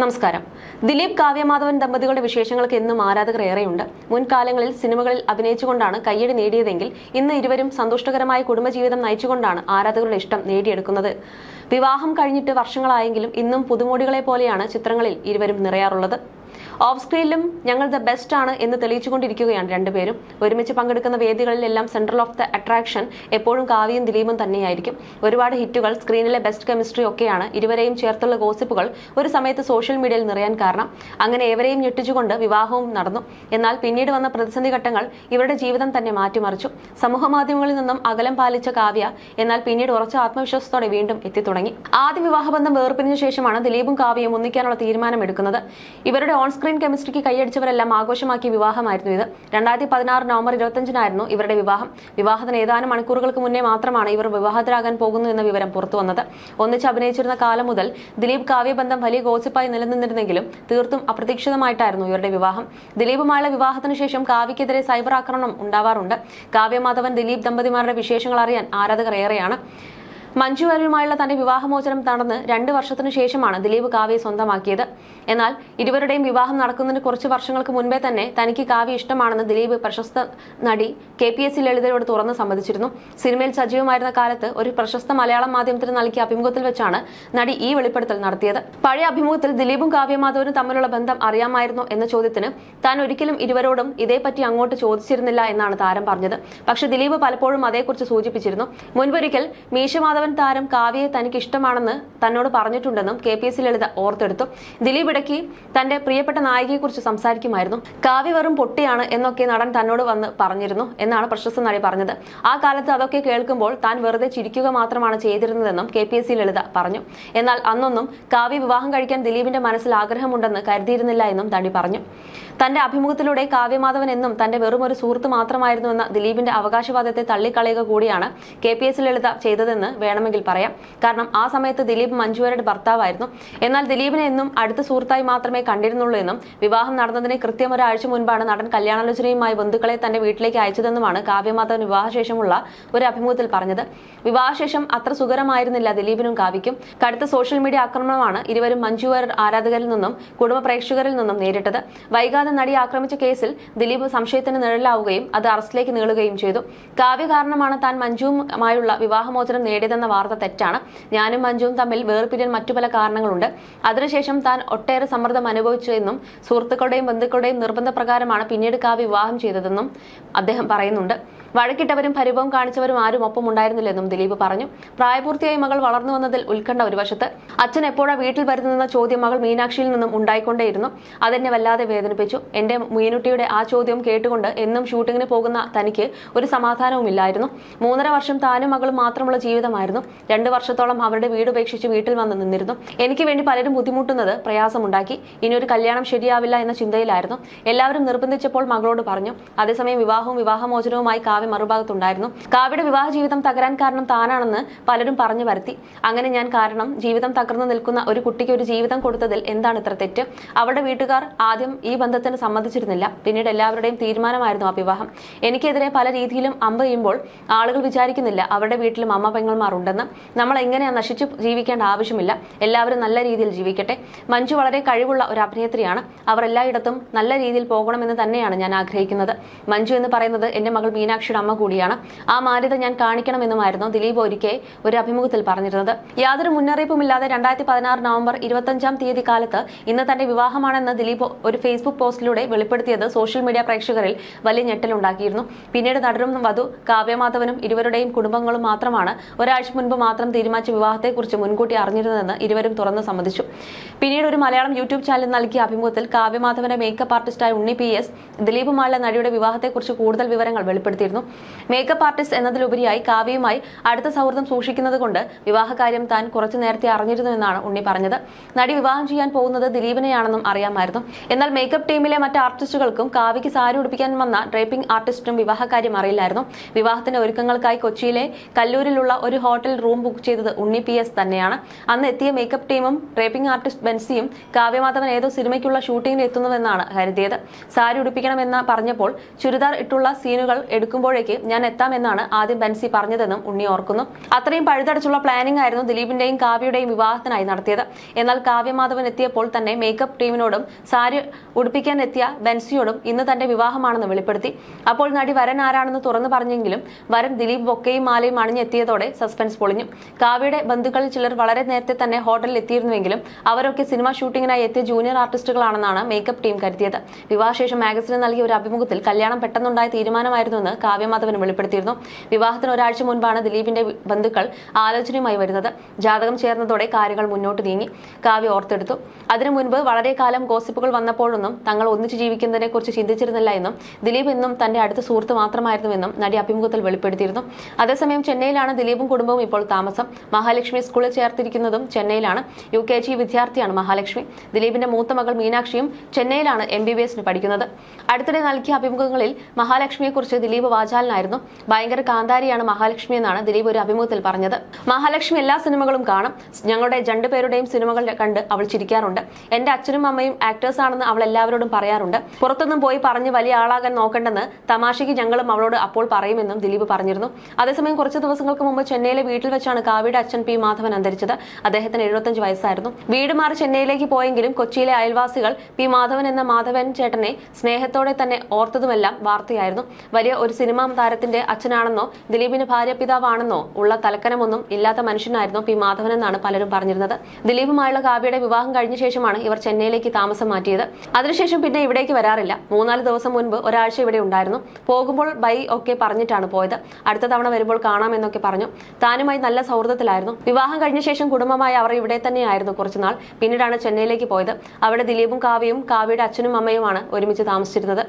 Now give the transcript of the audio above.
നമസ്കാരം. ദിലീപ് കാവ്യമാധവൻ ദമ്പതികളുടെ വിശേഷങ്ങൾക്ക് എന്നും ആരാധകർ ഏറെയുണ്ട്. മുൻകാലങ്ങളിൽ സിനിമകളിൽ അഭിനയിച്ചുകൊണ്ടാണ് കയ്യടി നേടിയതെങ്കിൽ ഇന്ന് ഇരുവരും സന്തുഷ്ടകരമായ കുടുംബജീവിതം നയിച്ചുകൊണ്ടാണ് ആരാധകരുടെ ഇഷ്ടം നേടിയെടുക്കുന്നത്. വിവാഹം കഴിഞ്ഞിട്ട് വർഷങ്ങളായെങ്കിലും ഇന്നും പുതുമോടികളെ പോലെയാണ് ചിത്രങ്ങളിൽ ഇരുവരും നിറയാറുള്ളത്. ഓഫ് സ്ക്രീനിലും ഞങ്ങൾ ദ ബെസ്റ്റ് ആണ് എന്ന് തെളിയിച്ചുകൊണ്ടിരിക്കുകയാണ് രണ്ടുപേരും. ഒരുമിച്ച് പങ്കെടുക്കുന്ന വേദികളിലെല്ലാം സെൻട്രൽ ഓഫ് ദ അട്രാക്ഷൻ എപ്പോഴും കാവ്യയും ദിലീപും തന്നെയായിരിക്കും. ഒരുപാട് ഹിറ്റുകൾ സ്ക്രീനിലെ ബെസ്റ്റ് കെമിസ്ട്രി ഒക്കെയാണ്. ഇരുവരെയും ചേർത്തുള്ള ഗോസിപ്പുകൾ ഒരു സമയത്ത് സോഷ്യൽ മീഡിയയിൽ നിറയാൻ കാരണം. അങ്ങനെ ഏവരെയും ഞെട്ടിച്ചുകൊണ്ട് വിവാഹവും നടന്നു. എന്നാൽ പിന്നീട് വന്ന പ്രതിസന്ധി ഘട്ടങ്ങൾ ഇവരുടെ ജീവിതം തന്നെ മാറ്റിമറിച്ചു. സമൂഹ മാധ്യമങ്ങളിൽ നിന്നും അകലം പാലിച്ച കാവ്യ എന്നാൽ പിന്നീട് ഉറച്ച ആത്മവിശ്വാസത്തോടെ വീണ്ടും എത്തിത്തുടങ്ങി. ആദ്യ വിവാഹബന്ധം വേർപിരിഞ്ഞ ശേഷമാണ് ദിലീപും കാവ്യയും ഒന്നിക്കാനുള്ള തീരുമാനമെടുക്കുന്നത്. ഇവരുടെ ഓൺ സ്ക്രീൻ കെമിസ്ട്രിക്ക് കൈയടിച്ചവരെല്ലാം ആഘോഷമാക്കിയ വിവാഹമായിരുന്നു ഇത്. രണ്ടായിരത്തി പതിനാറ് നവംബർ ഇരുപത്തഞ്ചിനായിരുന്നു ഇവരുടെ വിവാഹം. വിവാഹത്തിന് ഏതാനും മണിക്കൂറുകൾക്ക് മുന്നേ മാത്രമാണ് ഇവർ വിവാഹത്തിലാകാൻ പോകുന്നു എന്ന വിവരം പുറത്തു വന്നത് ഒന്നിച്ച് അഭിനയിച്ചിരുന്ന കാലം മുതൽ ദിലീപ് കാവ്യബന്ധം വലിയ ഗോസിപ്പായി നിലനിന്നിരുന്നെങ്കിലും തീർത്തും അപ്രതീക്ഷിതമായിട്ടായിരുന്നു ഇവരുടെ വിവാഹം. ദിലീപുമായുള്ള വിവാഹത്തിന് ശേഷം കാവ്യക്കെതിരെ സൈബർ ആക്രമണം ഉണ്ടാവാറുണ്ട്. കാവ്യമാധവൻ ദിലീപ് ദമ്പതിമാരുടെ വിശേഷങ്ങൾ അറിയാൻ ആരാധകർ ഏറെയാണ്. മഞ്ജു വാര്യരുമായുള്ള തന്റെ വിവാഹമോചനം നടന്ന് രണ്ട് വർഷത്തിനു ശേഷമാണ് ദിലീപ് കാവ്യയെ സ്വന്തമാക്കിയത്. എന്നാൽ ഇരുവരുടെയും വിവാഹം നടക്കുന്നതിന് കുറച്ച് വർഷങ്ങൾക്ക് മുൻപേ തന്നെ തനിക്ക് കാവ്യ ഇഷ്ടമാണെന്ന് ദിലീപ് പ്രശസ്ത നടി കെ പി എസ് സി ലളിതയോട് തുറന്ന് സമ്മതിച്ചിരുന്നു. സിനിമയിൽ സജീവമായിരുന്ന കാലത്ത് ഒരു പ്രശസ്ത മലയാളം മാധ്യമത്തിന് നൽകിയ അഭിമുഖത്തിൽ വെച്ചാണ് നടി ഈ വെളിപ്പെടുത്തൽ നടത്തിയത്. പഴയ അഭിമുഖത്തിൽ ദിലീപും കാവ്യമാധവനും തമ്മിലുള്ള ബന്ധം അറിയാമായിരുന്നോ എന്ന ചോദ്യത്തിന് താൻ ഒരിക്കലും ഇരുവരോടും ഇതേപ്പറ്റി അങ്ങോട്ട് ചോദിച്ചിരുന്നില്ല എന്നാണ് താരം പറഞ്ഞത്. പക്ഷേ ദിലീപ് പലപ്പോഴും അതേക്കുറിച്ച് സൂചിപ്പിച്ചിരുന്നു. മുൻപൊരിക്കൽ മീശമാധവൻ താരം കാവ്യയെ തനിക്ക് ഇഷ്ടമാണെന്ന് തന്നോട് പറഞ്ഞിട്ടുണ്ടെന്നും കെ പി എസ് ലളിത ഓർത്തെടുത്തു. ദിലീപ് ഇടയ്ക്ക് തന്റെ പ്രിയപ്പെട്ട നായികയെക്കുറിച്ച് സംസാരിക്കുമായിരുന്നു. കാവ്യ വെറും പൊട്ടിയാണ് എന്നൊക്കെ നടൻ തന്നോട് വന്ന് പറഞ്ഞിരുന്നു എന്നാണ് പ്രശസ്ത നടി പറഞ്ഞത്. ആ കാലത്ത് അതൊക്കെ കേൾക്കുമ്പോൾ താൻ വെറുതെ ചിരിക്കുക മാത്രമാണ് ചെയ്തിരുന്നതെന്നും K P S C Lalitha പറഞ്ഞു. എന്നാൽ അന്നൊന്നും കാവ്യ വിവാഹം കഴിക്കാൻ ദിലീപിന്റെ മനസ്സിൽ ആഗ്രഹമുണ്ടെന്ന് കരുതിയിരുന്നില്ല എന്നും നടി പറഞ്ഞു. തന്റെ അഭിമുഖത്തിലൂടെ കാവ്യമാധവൻ എന്നും തന്റെ വെറും ഒരു സുഹൃത്ത് മാത്രമായിരുന്നുവെന്ന ദിലീപിന്റെ അവകാശവാദത്തെ തള്ളിക്കളയുക കൂടിയാണ് കെ പി എസ് ലളിത ചെയ്തതെന്ന് വേണമെങ്കിൽ പറയാം. കാരണം ആ സമയത്ത് ദിലീപ് മഞ്ജുവരുടെ ഭർത്താവായിരുന്നു. എന്നാൽ ദിലീപിനെ എന്നും അടുത്ത സുഹൃത്തായി മാത്രമേ കണ്ടിരുന്നുള്ളൂ എന്നും വിവാഹം നടന്നതിന് കൃത്യം ഒരാഴ്ച മുൻപാണ് നടൻ കല്യാണാലോചനയുമായി ബന്ധുക്കളെ തന്റെ വീട്ടിലേക്ക് അയച്ചതെന്നുമാണ് കാവ്യമാധവൻ വിവാഹശേഷമുള്ള ഒരു അഭിമുഖത്തിൽ പറഞ്ഞത്. വിവാഹശേഷം അത്ര സുഖരമായിരുന്നില്ല ദിലീപിനും കാവ്യയ്ക്കും. കടുത്ത സോഷ്യൽ മീഡിയ ആക്രമണമാണ് ഇരുവരും മഞ്ജു ആരാധകരിൽ നിന്നും കുടുംബ പ്രേക്ഷകരിൽ നിന്നും നേരിട്ടത്. വൈകാതെ നടി ആക്രമിച്ച കേസിൽ ദിലീപ് സംശയത്തിന് നിഴലാവുകയും അത് അറസ്റ്റിലേക്ക് നീളുകയും ചെയ്തു. കാവ്യ കാരണമാണ് താൻ മഞ്ജുവുമായുള്ള വിവാഹമോചനം നേടിയതെന്ന വാർത്ത തെറ്റാണ്. ഞാനും മഞ്ജുവും തമ്മിൽ വേർപിരിയാൻ മറ്റു പല കാരണങ്ങളുണ്ട്. അതിനുശേഷം താൻ ഒട്ടേറെ സമ്മർദ്ദം അനുഭവിച്ചു എന്നും സുഹൃത്തുക്കളുടെയും ബന്ധുക്കളുടെയും നിർബന്ധപ്രകാരമാണ് പിന്നീട് കാവ്യ വിവാഹം ചെയ്തതെന്നും അദ്ദേഹം പറയുന്നുണ്ട്. വഴക്കിട്ടവരും പരിഭവം കാണിച്ചവരും ആരും ഒപ്പം ഉണ്ടായിരുന്നില്ലെന്നും ദിലീപ് പറഞ്ഞു. പ്രായപൂർത്തിയായി മകൾ വളർന്നു വന്നതിൽ ഉത്കണ്ഠ ഒരു വശത്ത്. അച്ഛൻ എപ്പോഴാ വീട്ടിൽ വരുന്നതെന്ന ചോദ്യം മകൾ മീനാക്ഷിയിൽ നിന്നും ഉണ്ടായിക്കൊണ്ടേയിരുന്നു. അതെന്നെ വല്ലാതെ വേദനിപ്പിച്ചു. എന്റെ മീനുട്ടിയുടെ ആ ചോദ്യം കേട്ടുകൊണ്ട് എന്നും ഷൂട്ടിങ്ങിന് പോകുന്ന തനിക്ക് ഒരു സമാധാനവുമില്ലായിരുന്നു. മൂന്നര വർഷം താനും മകളും മാത്രമുള്ള ജീവിതമായിരുന്നു. രണ്ടു വർഷത്തോളം അവരുടെ വീട് ഉപേക്ഷിച്ച് വീട്ടിൽ വന്ന് നിന്നിരുന്നു. എനിക്ക് വേണ്ടി പലരും ബുദ്ധിമുട്ടുന്നത് പ്രയാസമുണ്ടാക്കി. ഇനി ഒരു കല്യാണം ശരിയാവില്ല എന്ന ചിന്തയിലായിരുന്നു. എല്ലാവരും നിർബന്ധിച്ചപ്പോൾ മകളോട് പറഞ്ഞു അതേസമയം വിവാഹവും വിവാഹമോചനവുമായി കാവ്യ മറുഭാഗത്തുണ്ടായിരുന്നു. കാവ്യയുടെ വിവാഹ ജീവിതം തകരാൻ കാരണം താനാണെന്ന് പലരും പറഞ്ഞു വരുത്തി. അങ്ങനെ ഞാൻ കാരണം ജീവിതം തകർന്നു നിൽക്കുന്ന ഒരു കുട്ടിക്ക് ഒരു ജീവിതം കൊടുത്തതിൽ എന്താണ് ഇത്ര തെറ്റ്? അവരുടെ വീട്ടുകാർ ആദ്യം ഈ ബന്ധത്തിന് സമ്മതിച്ചിരുന്നില്ല. പിന്നീട് എല്ലാവരുടെയും തീരുമാനമായിരുന്നു ആ വിവാഹം. എനിക്കെതിരെ പല രീതിയിലും അമ്പ ചെയ്യുമ്പോൾ ആളുകൾ വിചാരിക്കുന്നില്ല അവരുടെ വീട്ടിലും അമ്മ പെങ്ങൾമാർ ഉണ്ടെന്ന് നമ്മൾ എങ്ങനെയാ നശിച്ചു ജീവിക്കേണ്ട ആവശ്യമില്ല എല്ലാവരും നല്ല രീതിയിൽ ജീവിക്കട്ടെ. മഞ്ജു വളരെ കഴിവുള്ള ഒരു അഭിനേത്രിയാണ്. അവർ എല്ലായിടത്തും നല്ല രീതിയിൽ പോകണമെന്ന് തന്നെയാണ് ഞാൻ ആഗ്രഹിക്കുന്നത്. മഞ്ജു എന്ന് പറയുന്നത് എന്റെ മകൾ മീനാക്ഷിയുടെ അമ്മ കൂടിയാണ്. ആ മാന്യത ഞാൻ കാണിക്കണമെന്നുമായിരുന്നു ദിലീപ് ഒരിക്കെ ഒരു അഭിമുഖത്തിൽ പറഞ്ഞിരുന്നത്. യാതൊരു മുന്നറിയിപ്പുമില്ലാതെ രണ്ടായിരത്തി പതിനാറ് നവംബർ ഇരുപത്തഞ്ചാം തീയതി കാലത്ത് ഇന്ന് തന്റെ വിവാഹമാണെന്ന് ദിലീപ് ഒരു ഫേസ്ബുക്ക് പോസ്റ്റിലൂടെ വെളിപ്പെടുത്തിയത് സോഷ്യൽ മീഡിയ പ്രേക്ഷകരിൽ വലിയ ഞെട്ടലുണ്ടാക്കിയിരുന്നു. പിന്നീട് നടനും വധു കാവ്യമാധവനും ഇരുവരുടെയും കുടുംബങ്ങളും മാത്രമാണ് ഒരാഴ്ച മുൻപ് മാത്രം തീരുമാനിച്ച വിവാഹത്തെക്കുറിച്ച് മുൻകൂട്ടി അറിഞ്ഞിരുന്നതെന്ന് ഇരുവരും തുറന്ന് സമ്മതിച്ചു. പിന്നീട് ഒരു മലയാളം യൂട്യൂബ് ചാനൽ നൽകിയ അഭിമുഖത്തിൽ കാവ്യമാധവന്റെ മേക്കപ്പ് ആർട്ടിസ്റ്റായ ഉണ്ണി പി എസ് ദിലീപുമായുള്ള നടിയുടെ വിവാഹത്തെക്കുറിച്ച് കൂടുതൽ വിവരങ്ങൾ വെളിപ്പെടുത്തിയിരുന്നു. മേക്കപ്പ് ആർട്ടിസ്റ്റ് എന്നതിലുപരിയായി കാവ്യയുമായി അടുത്ത സൗഹൃദം സൂക്ഷിക്കുന്നത് കൊണ്ട് വിവാഹകാര്യം താൻ കുറച്ചു നേരത്തെ അറിഞ്ഞിരുന്നുവെന്നാണ് ഉണ്ണി പറഞ്ഞത്. നടി വിവാഹം ചെയ്യാൻ പോകുന്നത് ദിലീപിനെയാണെന്നും അറിയാമായിരുന്നു. എന്നാൽ മേക്കപ്പ് ടീമിലെ മറ്റ് ആർട്ടിസ്റ്റുകൾക്കും കാവ്യയ്ക്ക് സാരി ഉടുപ്പിക്കാൻ വന്ന ഡ്രേപ്പിംഗ് ആർട്ടിസ്റ്റും വിവാഹകാര്യം അറിയില്ലായിരുന്നു. വിവാഹത്തിന്റെ ഒരുക്കങ്ങൾക്കായി കൊച്ചിയിലെ കല്ലൂരിലുള്ള ഒരു ഹോട്ടൽ ഹോട്ടൽ റൂം ബുക്ക് ചെയ്തത് ഉണ്ണി പി എസ് തന്നെയാണ്. അന്ന് എത്തിയ മേക്കപ്പ് ടീമും ട്രേപ്പിംഗ് ആർട്ടിസ്റ്റ് ബെൻസിയും കാവ്യമാധവൻ ഏതോ സിനിമയ്ക്കുള്ള ഷൂട്ടിങ്ങിന് എത്തുന്നുവെന്നാണ് കരുതിയത്. സാരി ഉടുപ്പിക്കണമെന്ന് പറഞ്ഞപ്പോൾ ചുരിദാർ ഇട്ടുള്ള സീനുകൾ എടുക്കുമ്പോഴേക്ക് ഞാൻ എത്താമെന്നാണ് ആദ്യം ബെൻസി പറഞ്ഞതെന്നും ഉണ്ണി ഓർക്കുന്നു. അത്രയും പഴുതടച്ചുള്ള പ്ലാനിംഗ് ആയിരുന്നു ദിലീപിന്റെയും കാവ്യയുടെയും വിവാഹത്തിനായി നടത്തിയത്. എന്നാൽ കാവ്യമാധവൻ എത്തിയപ്പോൾ തന്നെ മേക്കപ്പ് ടീമിനോടും സാരി ഉടുപ്പിക്കാൻ എത്തിയ ബെൻസിയോടും ഇന്ന് തന്റെ വിവാഹമാണെന്ന് വെളിപ്പെടുത്തി. അപ്പോൾ നടി വരൻ ആരാണെന്ന് തുറന്നു പറഞ്ഞെങ്കിലും വരൻ ദിലീപ് ബൊക്കയും മാലയും അണിഞ്ഞെത്തിയതോടെ സസ്പെൻസ് പൊളിഞ്ഞു. കാവ്യയുടെ ബന്ധുക്കളിൽ ചിലർ വളരെ നേരത്തെ തന്നെ ഹോട്ടലിൽ എത്തിയിരുന്നുവെങ്കിലും അവരൊക്കെ സിനിമ ഷൂട്ടിങ്ങിനായി എത്തിയ ജൂനിയർ ആർട്ടിസ്റ്റുകളാണെന്നാണ് മേക്കപ്പ് ടീം കരുതിയത്. വിവാഹശേഷം മാഗസിന് നൽകിയ ഒരു അഭിമുഖത്തിൽ കല്യാണം പെട്ടെന്നുണ്ടായ തീരുമാനമായിരുന്നുവെന്ന് കാവ്യമാധവൻ വെളിപ്പെടുത്തിയിരുന്നു. വിവാഹത്തിന് ഒരാഴ്ച മുൻപാണ് ദിലീപിന്റെ ബന്ധുക്കൾ ആലോചനയുമായി വരുന്നത്. ജാതകം ചേർന്നതോടെ കാര്യങ്ങൾ മുന്നോട്ട് നീങ്ങി. കാവ്യ ഓർത്തെടുത്തു. അതിനു മുൻപ് വളരെ കാലം ഗോസിപ്പുകൾ വന്നപ്പോഴൊന്നും തങ്ങൾ ഒന്നിച്ചു ജീവിക്കുന്നതിനെ കുറിച്ച് ചിന്തിച്ചിരുന്നില്ല എന്നും ദിലീപ് എന്നും തന്റെ അടുത്ത സുഹൃത്ത് മാത്രമായിരുന്നുവെന്നും നടി അഭിമുഖത്തിൽ വെളിപ്പെടുത്തിയിരുന്നു. അതേസമയം ചെന്നൈയിലാണ് ദിലീപും കുടുംബവും ഇപ്പോൾ താമസം മഹാലക്ഷ്മി സ്കൂളിൽ ചേർത്തിരിക്കുന്നതും ചെന്നൈയിലാണ്. യു കെ ജി വിദ്യാർത്ഥിയാണ് മഹാലക്ഷ്മി. ദിലീപിന്റെ മൂത്ത മകൾ മീനാക്ഷിയും ചെന്നൈയിലാണ് എം ബി ബി എസിന് പഠിക്കുന്നത്. അടുത്തിടെ നൽകിയ അഭിമുഖങ്ങളിൽ മഹാലക്ഷ്മിയെക്കുറിച്ച് ദിലീപ് വാചാലനായിരുന്നു. ഭയങ്കര കാന്താരിയാണ് മഹാലക്ഷ്മി എന്നാണ് ദിലീപ് ഒരു അഭിമുഖത്തിൽ പറഞ്ഞത്. മഹാലക്ഷ്മി എല്ലാ സിനിമകളും കാണും. ഞങ്ങളുടെ രണ്ടുപേരുടെയും സിനിമകൾ കണ്ട് അവൾ ചിരിക്കാറുണ്ട്. എന്റെ അച്ഛനും അമ്മയും ആക്ടേഴ്സ് ആണെന്ന് അവൾ എല്ലാവരോടും പറയാറുണ്ട്. പുറത്തൊന്നും പോയി പറഞ്ഞ് വലിയ ആളാകാൻ നോക്കണ്ടെന്ന് തമാശയ്ക്ക് ഞങ്ങളും അവളോട് അപ്പോൾ പറയുമെന്നും ദിലീപ് പറഞ്ഞിരുന്നു. അതേസമയം കുറച്ച് ദിവസങ്ങൾക്ക് മുമ്പ് ചെന്നൈയിലെ വീട്ടിൽ വെച്ചാണ് കാവ്യയുടെ അച്ഛൻ പി മാധവൻ അന്തരിച്ചത്. അദ്ദേഹത്തിന് എഴുപത്തഞ്ച് വയസ്സായിരുന്നു. വീട് മാറി ചെന്നൈയിലേക്ക് പോയെങ്കിലും കൊച്ചിയിലെ അയൽവാസികൾ പി മാധവൻ എന്ന മാധവൻ ചേട്ടനെ സ്നേഹത്തോടെ തന്നെ ഓർത്തതുമെല്ലാം വാർത്തയായിരുന്നു. വലിയ ഒരു സിനിമാ താരത്തിന്റെ അച്ഛനാണെന്നോ ദിലീപിന് ഭാര്യ പിതാവാണെന്നോ ഉള്ള തലക്കനമൊന്നും ഇല്ലാത്ത മനുഷ്യനായിരുന്നു പി മാധവൻ എന്നാണ് പലരും പറഞ്ഞിരുന്നത്. ദിലീപുമായുള്ള കാവ്യയുടെ വിവാഹം കഴിഞ്ഞ ശേഷമാണ് ഇവർ ചെന്നൈയിലേക്ക് താമസം മാറ്റിയത്. അതിനുശേഷം പിന്നെ ഇവിടേക്ക് വരാറില്ല. മൂന്നാൽ ദിവസം മുൻപ് ഒരാഴ്ച ഇവിടെ ഉണ്ടായിരുന്നു. പോകുമ്പോൾ ബൈ ഒക്കെ പറഞ്ഞിട്ടാണ് പോയത്. അടുത്ത തവണ വരുമ്പോൾ കാണാമെന്നൊക്കെ പറഞ്ഞു. താനുമായി നല്ല സൗഹൃദത്തിലായിരുന്നു. വിവാഹം കഴിഞ്ഞ ശേഷം കുടുംബമായി അവർ ഇവിടെ തന്നെയായിരുന്നു കുറച്ചുനാൾ പിന്നീടാണ് ചെന്നൈയിലേക്ക് പോയത്. അവിടെ ദിലീപും കാവ്യയും കാവ്യയുടെ അച്ഛനും അമ്മയുമാണ് ഒരുമിച്ച് താമസിച്ചിരുന്നത്.